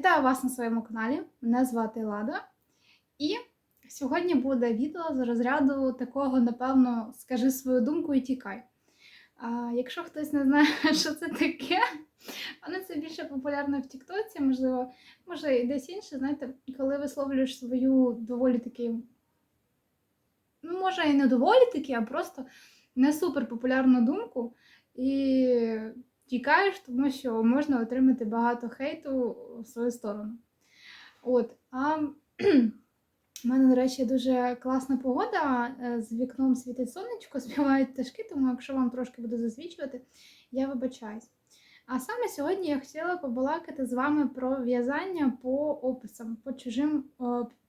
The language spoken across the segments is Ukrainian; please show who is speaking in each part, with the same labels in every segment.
Speaker 1: Вітаю вас на своєму каналі. Мене звати Лада. І сьогодні буде відео з розряду такого, напевно, скажи свою думку і тікай. А, якщо хтось не знає, що це таке, воно це більше популярно в Тіктоці, можливо, може і десь інше, знаєте, коли висловлюєш свою доволі таки, ну, може, і не доволі таки, а просто не супер популярну думку. І тікаєш, тому що можна отримати багато хейту в свою сторону. От, а в мене, до речі, дуже класна погода. е, З вікном світить сонечко, співають пташки, тому якщо вам трошки буду засвічувати, я вибачаюсь. А саме сьогодні я хотіла побалакати з вами про в'язання по описам, по чужим е,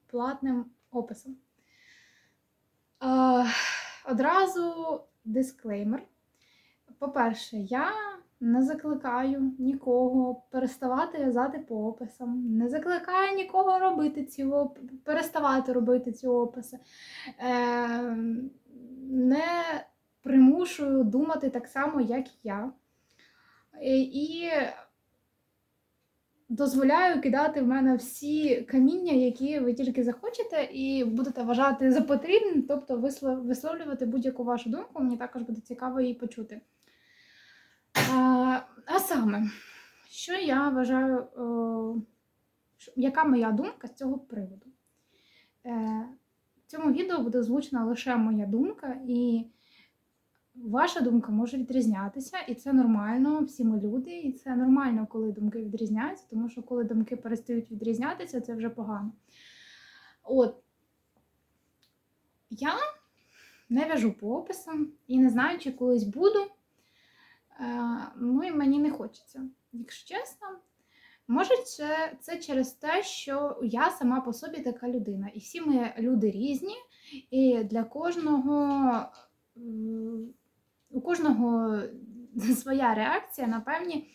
Speaker 1: платним описам. Е, Одразу дисклеймер. По-перше, я не закликаю нікого переставати в'язати по описам, не закликаю нікого робити ці оп... переставати робити ці описи. Е... Не примушую думати так само, як я. І- І дозволяю кидати в мене всі каміння, які ви тільки захочете, і будете вважати за потрібним, тобто висловлювати будь-яку вашу думку. Мені також буде цікаво її почути. А, саме, що я вважаю, е, яка моя думка з цього приводу? Е, в цьому відео буде озвучена лише моя думка, і ваша думка може відрізнятися, і це нормально, всі ми люди, і це нормально, коли думки відрізняються, тому що коли думки перестають відрізнятися, це вже погано. От, я не в'яжу по описам і не знаю, чи колись буду. Е, Ну і мені не хочеться. Якщо чесно, може, це, це через те, що я сама по собі така людина. І всі ми люди різні, і для кожного у кожного своя реакція на певні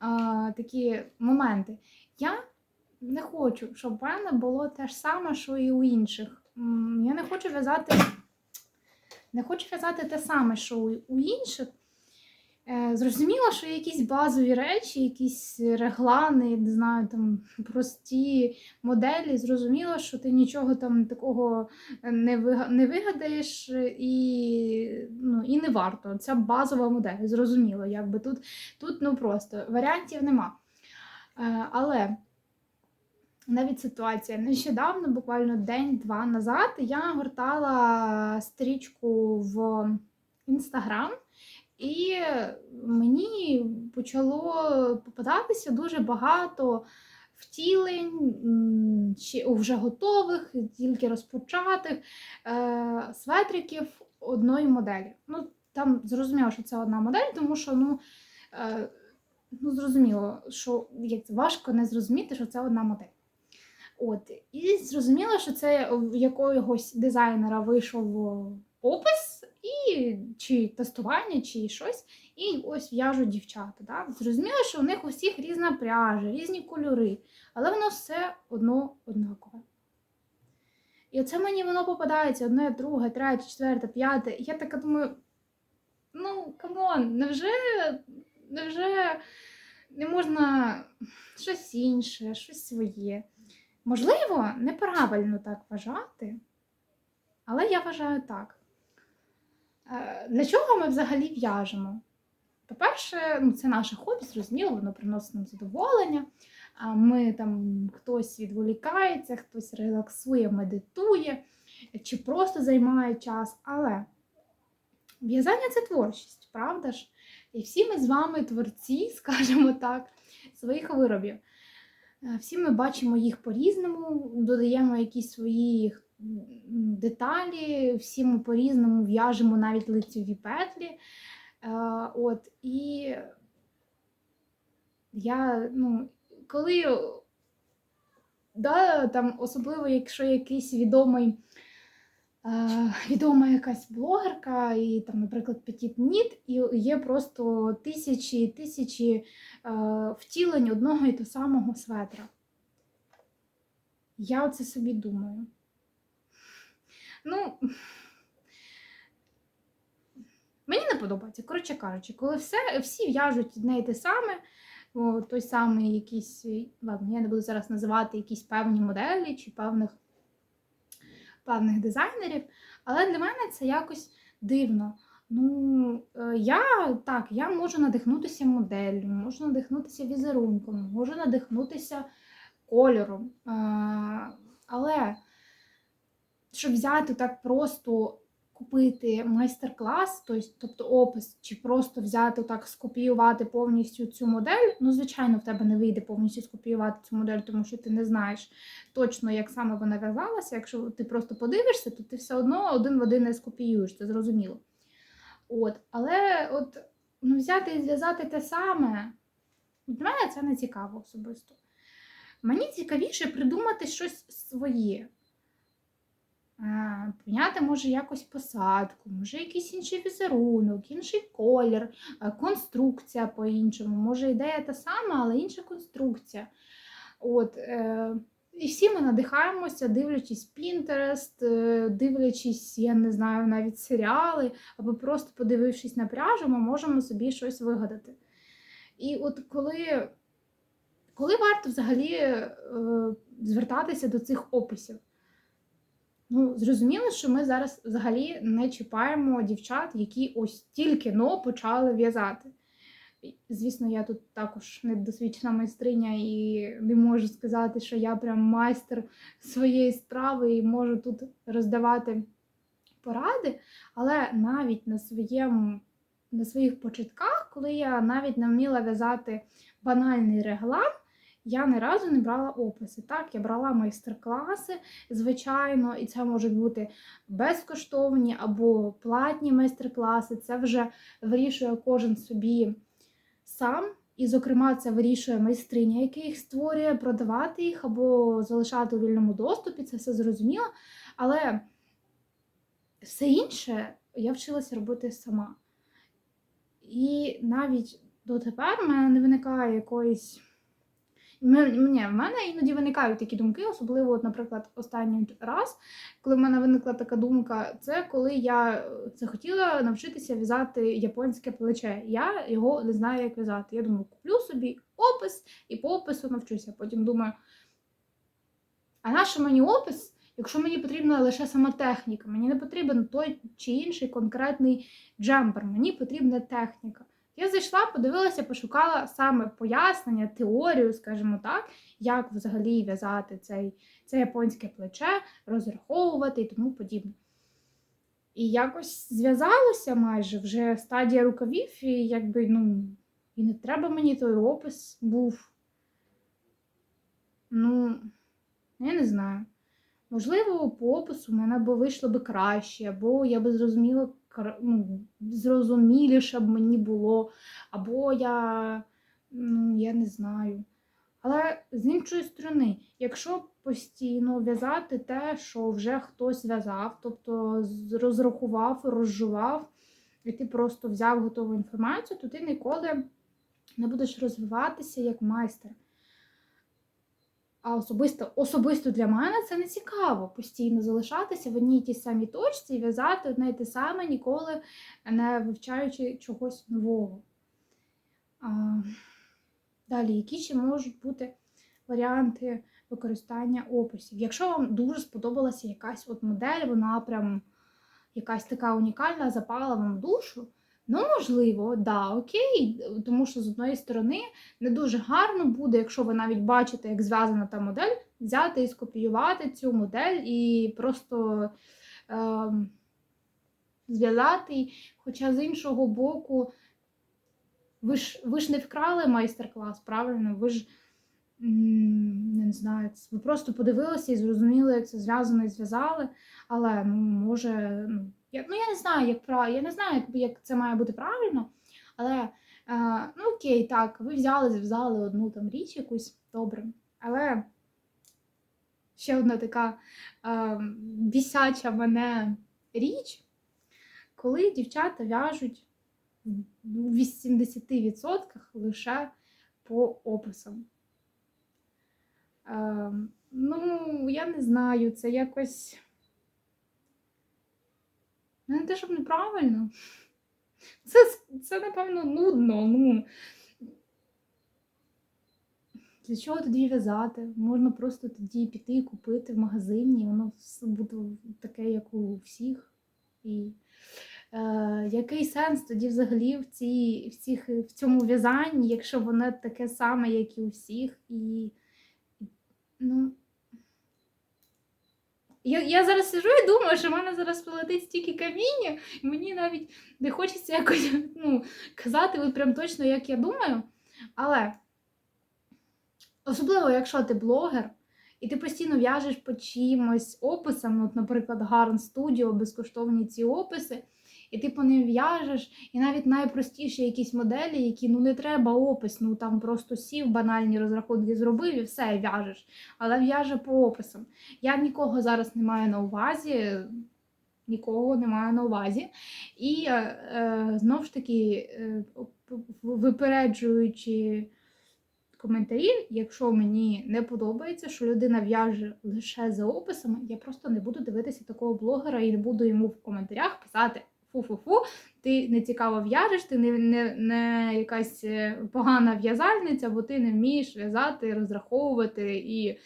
Speaker 1: а, такі моменти. Я не хочу, щоб в мене було те ж саме, що і у інших. Я не хочу в'язати, не хочу в'язати те саме, що у- у інших. Е, Зрозуміло, що є якісь базові речі, якісь реглани, не знаю, там прості моделі. Зрозуміло, що ти нічого там такого не вига- не вигадаєш і, ну, і не варто. Це базова модель, зрозуміло. Якби тут, тут ну просто варіантів нема. Е, Але навіть ситуація нещодавно, буквально день-два назад, я гортала стрічку в Інстаграм. І мені почало попадатися дуже багато втілень, ще вже готових, тільки розпочатих е, светриків одної моделі. Ну, там зрозуміло, що це одна модель, тому що ну, е, ну зрозуміло, що як важко не зрозуміти, що це одна модель. От, і зрозуміло, що це в якогось дизайнера вийшов опис, і чи тестування, чи щось, і ось в'яжуть дівчата. Да? Зрозуміло, що у них у всіх різна пряжа, різні кольори, але воно все одно однакове. І оце мені воно попадається одне, друге, третє, четверте, п'яте. І я така думаю: ну, камон, невже, невже не можна щось інше, щось своє? Можливо, неправильно так вважати, але я вважаю так. Е, Для чого ми взагалі в'яжемо? По-перше, ну, це наше хобі, зрозуміло, воно приносить нам задоволення. Ми там хтось відволікається, хтось релаксує, медитує чи просто займає час. Але в'язання це творчість, правда ж? І всі ми з вами творці, скажімо так, своїх виробів. Е, Всі ми бачимо їх по-різному, додаємо якісь свої деталі, всі ми по-різному в'яжемо навіть лицеві петлі. Е, От, і я, ну, коли, да, там, особливо, якщо якийсь відомий, е, відома якась блогерка, і там, наприклад, Petit Knit, і є просто тисячі і тисячі е, втілень одного і того самого светра. Я оце собі думаю. Ну, Мені не подобається. Коротше кажучи, коли все, всі в'яжуть одне і те саме, о, той самий якийсь, ладно, я не буду зараз називати якісь певні моделі чи певних, певних дизайнерів, але для мене це якось дивно. Ну, е, я так, я можу надихнутися моделлю, можу надихнутися візерунком, можу надихнутися кольором. Але щоб взяти так просто купити майстер-клас, тобто, опис, чи просто взяти так, скопіювати повністю цю модель. Ну, звичайно, в тебе не вийде повністю скопіювати цю модель, тому що ти не знаєш точно, як саме вона в'язалася. Якщо ти просто подивишся, то ти все одно один в один не скопіюєш, це зрозуміло. От, але от ну, взяти і зв'язати те саме, для мене це не цікаво особисто. Мені цікавіше придумати щось своє. Е, Прийняти може якось посадку, може якийсь інший візерунок, інший колір, е, конструкція по-іншому. Може ідея та сама, але інша конструкція. От, е, і всі ми надихаємося, дивлячись е, дивлячись, я не знаю, навіть серіали, або просто подивившись на пряжу, ми можемо собі щось вигадати. І от коли, коли варто взагалі звертатися до цих описів? Ну, зрозуміло, що ми зараз взагалі не чіпаємо дівчат, які ось тільки но почали в'язати. Звісно, я тут також недосвідчена майстриня і не можу сказати, що я прям майстер своєї справи і можу тут роздавати поради. Але навіть на своєму, на своїх початках, коли я навіть не вміла в'язати банальний реглан, я ні разу не брала описи. Так, я брала майстер-класи, звичайно, і це можуть бути безкоштовні або платні майстер-класи. Це вже вирішує кожен собі сам. І, зокрема, це вирішує майстриня, яка їх створює, продавати їх або залишати у вільному доступі, це все зрозуміло. Але все інше я вчилася робити сама. І навіть дотепер в мене не виникає якоїсь. М- Ні, в мене іноді виникають такі думки, особливо, от, наприклад, останній раз, коли в мене виникла така думка, це коли я е, захотіла навчитися в'язати японське плече. Я його не знаю, як в'язати. Я думаю, куплю собі опис і по опису навчуся. Потім думаю, а нащо мені опис, якщо мені потрібна лише сама техніка? Мені не потрібен той чи інший конкретний джемпер, мені потрібна техніка. Я зайшла, подивилася, пошукала саме пояснення, теорію, скажімо так, як взагалі в'язати цей, це японське плече, розраховувати і тому подібне. І якось зв'язалося майже вже стадія рукавів, і якби, ну, і не треба мені той опис був. Ну, я не знаю. Можливо, по опису в мене б вийшло би краще, або я би зрозуміла ну, зрозуміліше б мені було, або я, ну, я не знаю. Але з іншої сторони, якщо постійно в'язати те, що вже хтось в'язав, тобто розрахував, розжував, і ти просто взяв готову інформацію, то ти ніколи не будеш розвиватися як майстер. А особисто, особисто для мене це не цікаво постійно залишатися в одній тій самій точці і в'язати одне й те саме, ніколи не вивчаючи чогось нового. А, далі, які ще можуть бути варіанти використання описів? Якщо вам дуже сподобалася якась от модель, вона прям якась така унікальна, запала вам душу. Ну, можливо, да, окей, тому що з одної сторони не дуже гарно буде, якщо ви навіть бачите, як зв'язана та модель, взяти і скопіювати цю модель і просто е, зв'язати. її. Хоча з іншого боку, ви ж, ви ж не вкрали майстер-клас, правильно? Ви ж не знаю, ви просто подивилися і зрозуміли, як це зв'язано і зв'язали. Але ну, може, ну, я, ну, я не знаю, як прав... я не знаю, як, це має бути правильно. Але е, ну окей, так, ви взяли, зв'язали одну там річ якусь добре. Але ще одна така е, бісяча мене річ, коли дівчата в'яжуть в 80% лише по описам. Е, ну, я не знаю, це якось. Ну, не те, щоб неправильно. Це, це напевно, нудно. Ну, Для чого тоді в'язати? Можна просто тоді піти і купити в магазині, і воно буде таке, як у всіх. І е, який сенс тоді взагалі в, цій, в, цих, в цьому в'язанні, якщо воно таке саме, як і у всіх? І, ну, я, я зараз сижу і думаю, що в мене зараз полетить стільки каміння, і мені навіть не хочеться якось ну, казати от прям точно, як я думаю. Але особливо, якщо ти блогер, і ти постійно в'яжеш по чимось описам, от, наприклад, Гарн Студіо, безкоштовні ці описи, і ти по ним в'яжеш, і навіть найпростіші якісь моделі, які ну не треба опис, ну там просто сів, банальні розрахунки зробив і все, в'яжеш. Але в'яже по описам. Я нікого зараз не маю на увазі, нікого не маю на увазі. І е, е, знову ж таки, е, випереджуючи коментарі, якщо мені не подобається, що людина в'яже лише за описами, я просто не буду дивитися такого блогера і не буду йому в коментарях писати фу-фу-фу, ти не цікаво в'яжеш, ти не, не, не якась е, погана в'язальниця, бо ти не вмієш в'язати, розраховувати і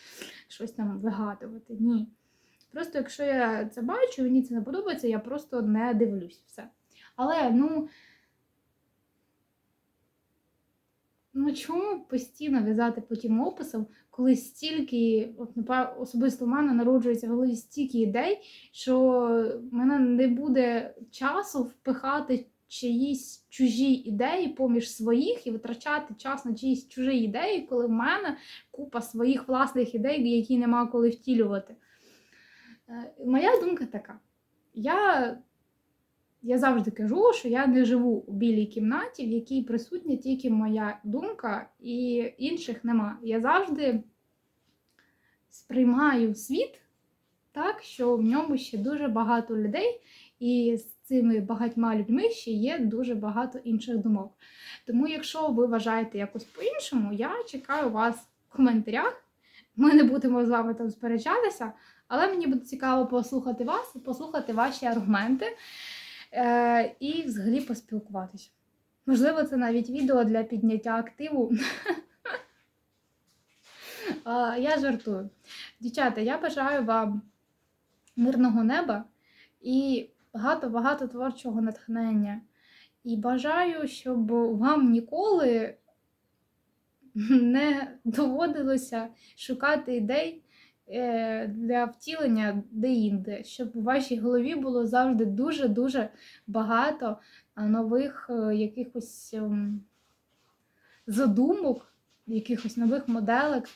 Speaker 1: щось там вигадувати. Ні. Просто якщо я це бачу, мені це не подобається, я просто не дивлюсь все. Але ну. Ну чому постійно в'язати по тим описам, коли стільки, от особисто в мене народжується в голові стільки ідей, що в мене не буде часу впихати чиїсь чужі ідеї поміж своїх і витрачати час на чиїсь чужі ідеї, коли в мене купа своїх власних ідей, які нема коли втілювати. Е, Моя думка така. Я я завжди кажу, що я не живу у білій кімнаті, в якій присутня тільки моя думка, і інших нема. Я завжди сприймаю світ так, що в ньому ще дуже багато людей, і з цими багатьма людьми ще є дуже багато інших думок. Тому, якщо ви вважаєте якось по-іншому, я чекаю вас в коментарях. Ми не будемо з вами там сперечатися, але мені буде цікаво послухати вас і послухати ваші аргументи і взагалі поспілкуватися. Можливо, це навіть відео для підняття активу. Е, я жартую. Дівчата, я бажаю вам мирного неба і багато-багато творчого натхнення. І бажаю, щоб вам ніколи не доводилося шукати ідей е, для втілення де-інде, щоб у вашій голові було завжди дуже-дуже багато нових е, якихось ем, задумок, якихось нових моделек,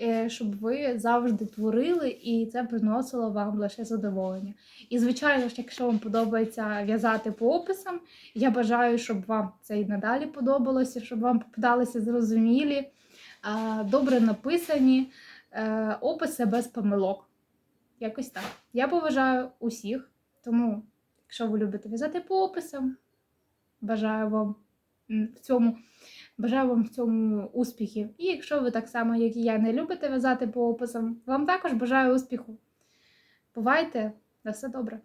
Speaker 1: е, щоб ви завжди творили і це приносило вам лише задоволення. І, звичайно ж, якщо вам подобається в'язати по описам, я бажаю, щоб вам це і надалі подобалося, щоб вам попадалися зрозумілі, добре написані е, описи без помилок. Якось так. Я поважаю усіх, тому, якщо ви любите в'язати по описам, бажаю вам в цьому. Бажаю вам в цьому успіхів. І якщо ви так само, як і я, не любите в'язати по описам, вам також бажаю успіху. Бувайте, на все добре!